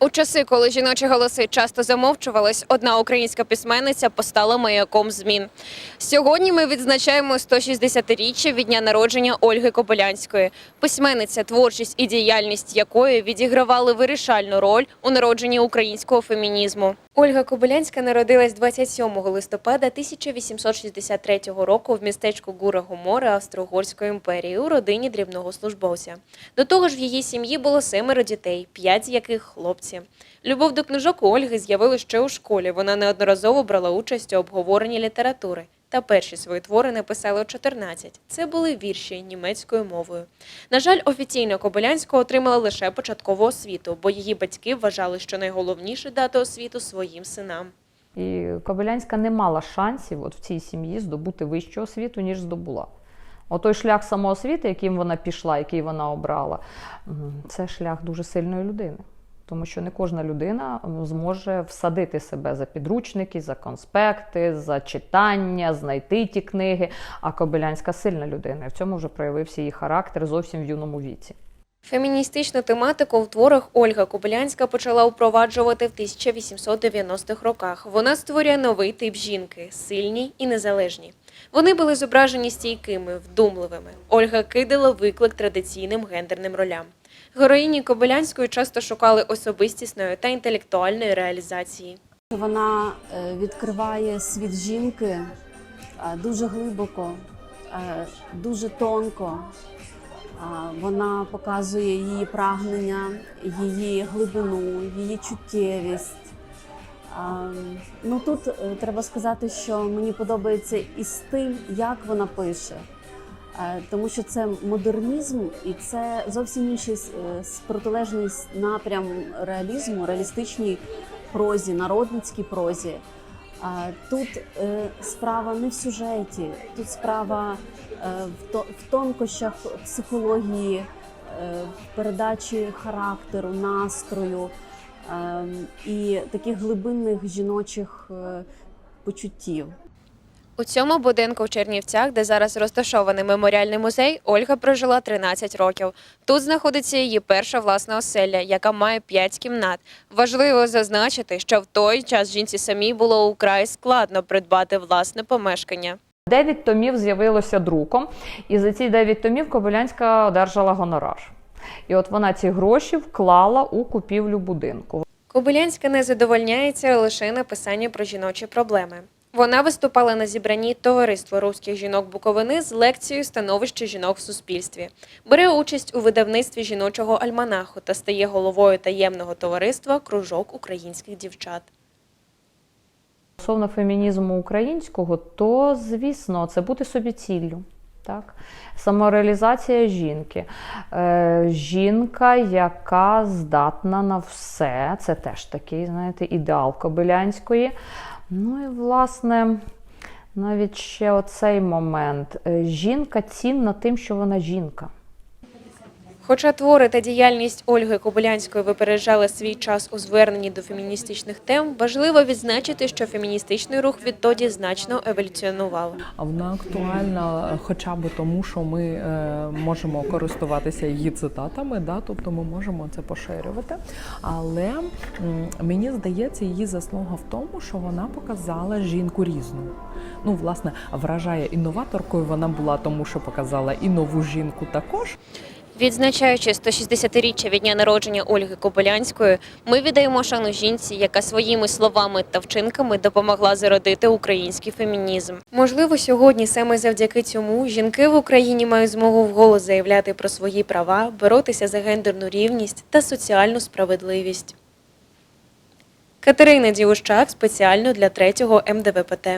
У часи, коли жіночі голоси часто замовчувались, одна українська письменниця постала маяком змін. Сьогодні ми відзначаємо 160-річчя від дня народження Ольги Кобилянської. Письменниця, творчість і діяльність якої відігравали вирішальну роль у народженні українського фемінізму. Ольга Кобилянська народилась 27 листопада 1863 року в містечку Гура Гомори Австро-Угорської імперії у родині дрібного службовця. До того ж, в її сім'ї було семеро дітей, п'ять з яких хлопці. Любов до книжок у Ольги з'явилася ще у школі. Вона неодноразово брала участь у обговоренні літератури. Та перші свої твори написали у 14. Це були вірші німецькою мовою. На жаль, офіційно Кобилянська отримала лише початкову освіту, бо її батьки вважали, що найголовніше дати освіту своїм синам. І Кобилянська не мала шансів от в цій сім'ї здобути вищу освіту, ніж здобула. Отой шлях самоосвіти, яким вона пішла, який вона обрала, це шлях дуже сильної людини. Тому що не кожна людина зможе всадити себе за підручники, за конспекти, за читання, знайти ті книги. А Кобилянська сильна людина. В цьому вже проявився її характер зовсім в юному віці. Феміністичну тематику в творах Ольга Кобилянська почала впроваджувати в 1890-х роках. Вона створює новий тип жінки сильні і незалежні. Вони були зображені стійкими, вдумливими. Ольга кидала виклик традиційним гендерним ролям. Героїні Кобилянської часто шукали особистісної та інтелектуальної реалізації. Вона е, відкриває світ жінки е, дуже глибоко, е, дуже тонко. Вона показує її прагнення, її глибину, її чуттєвість. Ну тут е, треба сказати, що мені подобається і стиль, як вона пише. Е, Тому що це модернізм, і це зовсім інший е, протилежний напрям реалізму, реалістичній прозі, народницькій прозі. А Тут е, справа не в сюжеті, тут справа е, в, то, в тонкощах психології, е, передачі характеру, настрою і таких глибинних жіночих е, почуттів. У цьому будинку в Чернівцях, де зараз розташований меморіальний музей, Ольга прожила 13 років. Тут знаходиться її перша власна оселя, яка має 5 кімнат. Важливо зазначити, що в той час жінці самій було украй складно придбати власне помешкання. Дев'ять томів з'явилося друком, і за ці дев'ять томів Кобилянська одержала гонорар. І от вона ці гроші вклала у купівлю будинку. Кобилянська не задовольняється лише написанням про жіночі проблеми. Вона виступала на зібранні Товариства руських жінок Буковини з лекцією становище жінок в суспільстві. Бере участь у видавництві жіночого альманаху та стає головою таємного товариства Кружок українських дівчат. Стосовно фемінізму українського, то звісно, це бути собі ціллю. Так? Самореалізація жінки. Е, жінка, яка здатна на все, це теж такий, знаєте, ідеал Кобилянської. Ну і, власне, навіть ще оцей момент. Е, Жінка цінна тим, що вона жінка. Хоча твори та діяльність Ольги Кобилянської випереджали свій час у зверненні до феміністичних тем, важливо відзначити, що феміністичний рух відтоді значно еволюціонував. Вона актуальна е, хоча б тому, що ми е, можемо користуватися її цитатами, да, тобто ми можемо це поширювати. Але мені здається, її заслуга в тому, що вона показала жінку різну. Ну, власне, вражає інноваторкою вона була, тому що показала і нову жінку також. Відзначаючи 160-річчя від дня народження Ольги Кобилянської, ми віддаємо шану жінці, яка своїми словами та вчинками допомогла зародити український фемінізм. Можливо, сьогодні саме завдяки цьому жінки в Україні мають змогу вголос заявляти про свої права, боротися за гендерну рівність та соціальну справедливість. Катерина Діущак спеціально для третього МДВПТ.